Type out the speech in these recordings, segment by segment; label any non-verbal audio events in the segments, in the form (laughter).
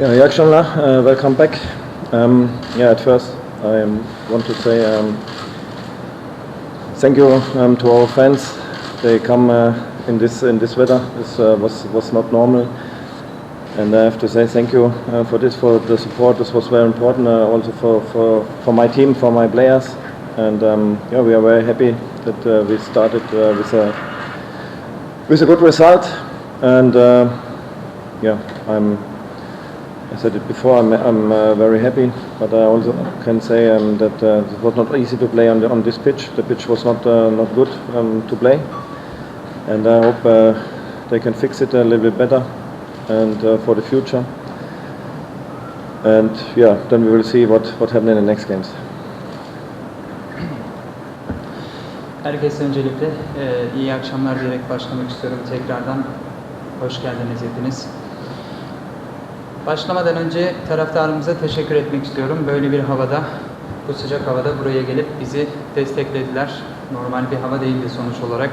Yakşanlar, uh, welcome back. Um, yeah, at first I want to say um, thank you um, to our fans. They come uh, in this in this weather. This uh, was was not normal, and I have to say thank you uh, for this for the support. This was very important uh, also for, for for my team, for my players, and um, yeah, we are very happy that uh, we started uh, with a with a good result, and yeah, I'm. I said it before. I'm, I'm uh, very happy, but I also can say um, that uh, it was not easy to play on, the, on this pitch. The pitch was not uh, not good um, to play, and I hope uh, they can fix it a little bit better, and uh, for the future. And yeah, then we will see what what happens in the next games. Herkese öncelikle iyi akşamlar diyerek başlamak istiyorum tekrardan. Hoş geldiniz hepiniz. Başlamadan önce taraftarımıza teşekkür etmek istiyorum. Böyle bir havada, bu sıcak havada buraya gelip bizi desteklediler. Normal bir hava değildi sonuç olarak.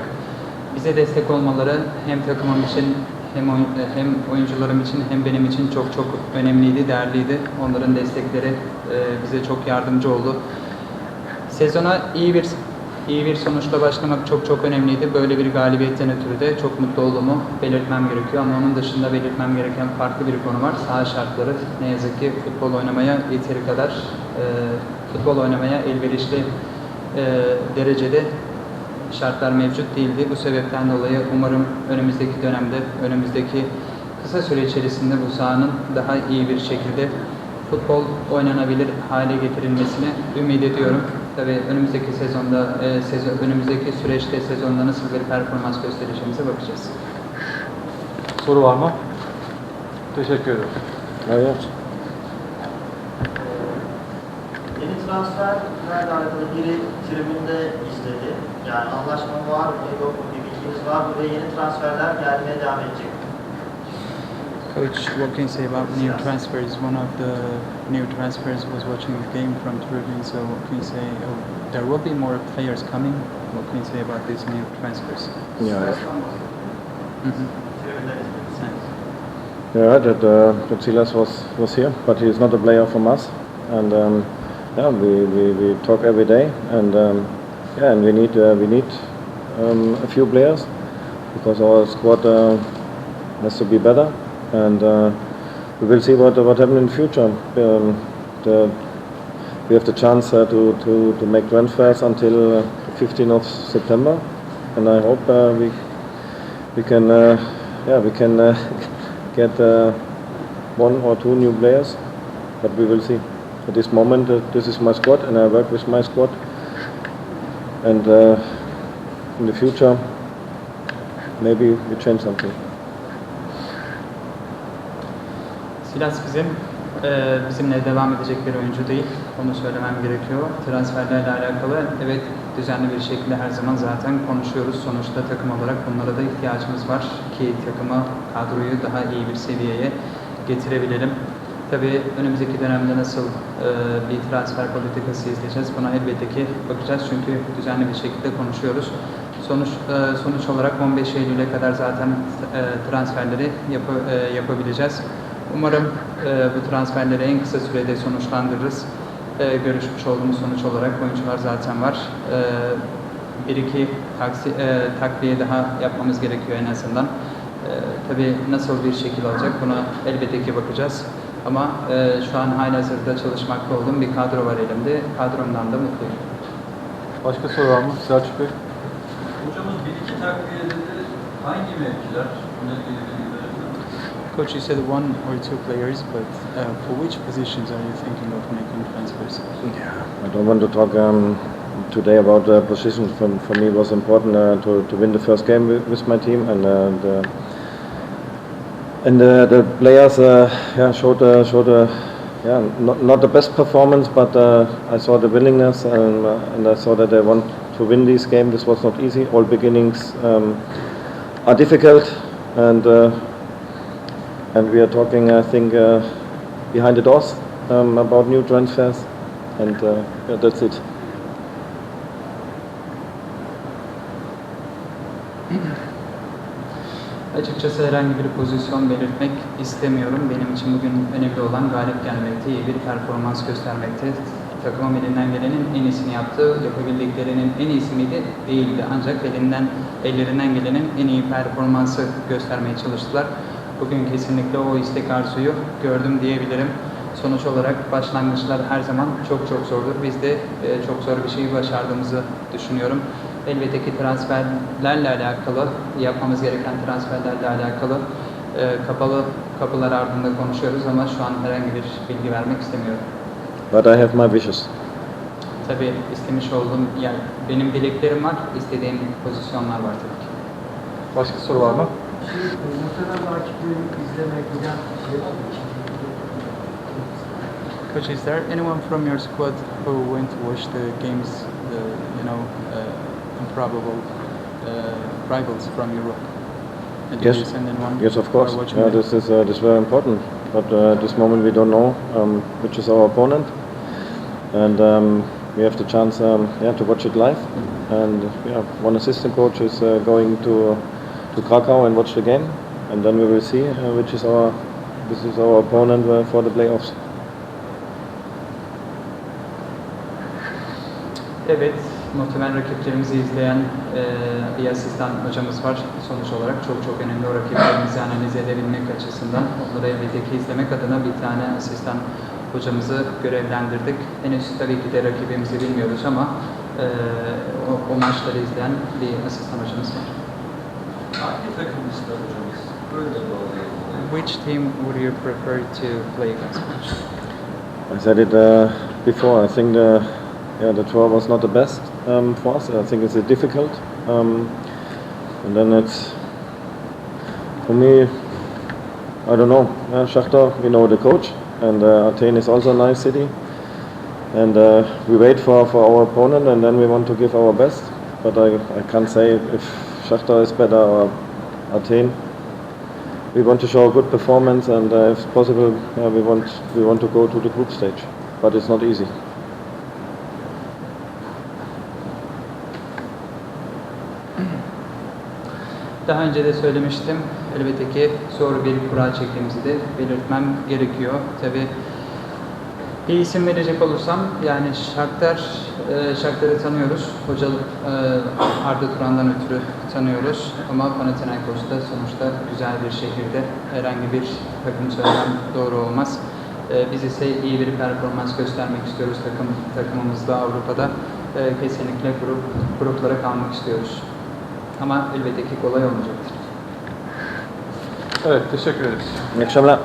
Bize destek olmaları hem takımım için hem, oyun- hem oyuncularım için hem benim için çok çok önemliydi, değerliydi. Onların destekleri e, bize çok yardımcı oldu. Sezona iyi bir iyi bir sonuçla başlamak çok çok önemliydi. Böyle bir galibiyetten ötürü de çok mutlu olduğumu belirtmem gerekiyor. Ama onun dışında belirtmem gereken farklı bir konu var. Saha şartları ne yazık ki futbol oynamaya yeteri kadar e, futbol oynamaya elverişli e, derecede şartlar mevcut değildi. Bu sebepten dolayı umarım önümüzdeki dönemde, önümüzdeki kısa süre içerisinde bu sahanın daha iyi bir şekilde futbol oynanabilir hale getirilmesini ümit ediyorum. Tabii önümüzdeki sezonda, e, sezon, önümüzdeki süreçte sezonda nasıl bir performans göstereceğimize bakacağız. Soru var mı? Teşekkür ederim. Yeah. Yeni transferlerle alakalı biri tribünde izledi. Yani anlaşma var mı yok mu bir bilginiz var mı ve yeni transferler gelmeye devam edecek. Coach, what can you say about new transfers? One of the new transfers was watching the game from Tribune, so what can you say? Oh, there will be more players coming. What can you say about these new transfers? Yeah. Tribünden izledi. Yeah, that uh, that Silas was was here, but he is not a player from us, and um, yeah, we, we, we talk every day, and um, yeah, and we need uh, we need um, a few players because our squad uh, has to be better, and uh, we will see what what happens in the future. Um, the, we have the chance uh, to, to, to make transfers until uh, 15th of September, and I hope uh, we we can uh, yeah we can uh, (laughs) get uh, one or two new players, but we will see. At this moment, uh, this is my squad, and I work with my squad. And uh, in the future, maybe we change something. Silas bizim e, bizimle devam edecek bir oyuncu değil. Onu söylemem gerekiyor. Transferlerle alakalı evet düzenli bir şekilde her zaman zaten konuşuyoruz. Sonuçta takım olarak bunlara da ihtiyacımız var ki takımı, kadroyu daha iyi bir seviyeye getirebilelim. Tabii önümüzdeki dönemde nasıl e, bir transfer politikası izleyeceğiz buna elbette ki bakacağız çünkü düzenli bir şekilde konuşuyoruz. Sonuç e, sonuç olarak 15 Eylül'e kadar zaten e, transferleri yapı- e, yapabileceğiz. Umarım e, bu transferleri en kısa sürede sonuçlandırırız. E, görüşmüş olduğumuz sonuç olarak oyuncular zaten var. E, bir iki taksi, e, takviye daha yapmamız gerekiyor en azından. E, tabii nasıl bir şekil alacak buna elbette ki bakacağız. Ama e, şu an halihazırda çalışmakta olduğum bir kadro var elimde. Kadromdan da mutluyum. Başka soru var mı? Selçuk Bey. Hocamız bir iki takviyede de hangi mevkiler? Coach, you said one or two players, but uh, for which positions are you thinking of making transfers? Yeah, I don't want to talk um, today about the positions. For, for me, it was important uh, to, to win the first game with, with my team, and uh, the and uh, the players uh, yeah showed uh, showed uh, yeah not, not the best performance, but uh, I saw the willingness and, uh, and I saw that they want to win this game. This was not easy. All beginnings um, are difficult, and uh, and we are talking, I think, uh, behind the doors um, about new transfers, and uh, yeah, that's it. Açıkçası herhangi bir pozisyon belirtmek istemiyorum. Benim için bugün önemli olan galip gelmekte, iyi bir performans göstermekte. Takımım elinden gelenin en iyisini yaptı. Yapabildiklerinin en iyisi miydi? Değildi. Ancak elinden, ellerinden gelenin en iyi performansı göstermeye çalıştılar. Bugün kesinlikle o istek arzuyu gördüm diyebilirim. Sonuç olarak başlangıçlar her zaman çok çok zordur. Biz de e, çok zor bir şeyi başardığımızı düşünüyorum. Elbette ki transferlerle alakalı, yapmamız gereken transferlerle alakalı e, kapalı kapılar ardında konuşuyoruz ama şu an herhangi bir bilgi vermek istemiyorum. But I have my wishes. Tabii istemiş olduğum, yani benim dileklerim var, istediğim pozisyonlar var tabii ki. Başka soru var mı? Şey, muhtemelen rakipleri izlemek bilen şey var mı? Coach, is there anyone from your squad who went to watch the games, the you know uh, improbable uh, rivals from Europe? And Yes. you send anyone Yes, of course. Yeah, this is uh, this very important. But uh, at this moment we don't know um, which is our opponent, and um, we have the chance, um, yeah, to watch it live. And yeah, one assistant coach is uh, going to to Krakow and watch the game, and then we will see uh, which is our this is our opponent uh, for the playoffs. Evet, muhtemelen rakiplerimizi izleyen e, bir asistan hocamız var. Sonuç olarak çok çok önemli o rakiplerimizi analiz edebilmek açısından. Onları elbette izlemek adına bir tane asistan hocamızı görevlendirdik. Henüz tabii ki de rakibimizi bilmiyoruz ama e, o, o maçları izleyen bir asistan hocamız var. Which team would you prefer to play against? I said it uh, before. I think the yeah the draw was not the best um, for us. I think it's a difficult, um, and then it's for me. I don't know. Uh, Shakhtar, we know the coach, and uh, Athens is also a nice city, and uh, we wait for, for our opponent, and then we want to give our best. But I, I can't say if Shakhtar is better or Athens. We want to show a good performance, and uh, if possible, yeah, we want we want to go to the group stage, but it's not easy. Daha önce de söylemiştim. Elbette ki zor bir kura çektiğimizi de belirtmem gerekiyor. Tabi bir isim verecek olursam yani Shakhtar, e, tanıyoruz. Hocalık e, Arda Turan'dan ötürü tanıyoruz. Ama Panathinaikos da sonuçta güzel bir şehirde herhangi bir takım söylemem doğru olmaz. E, biz ise iyi bir performans göstermek istiyoruz takım takımımızda Avrupa'da. E, kesinlikle grup gruplara kalmak istiyoruz. Ama elbette ki kolay olmayacaktır. Evet, teşekkür ederiz. İyi akşamlar.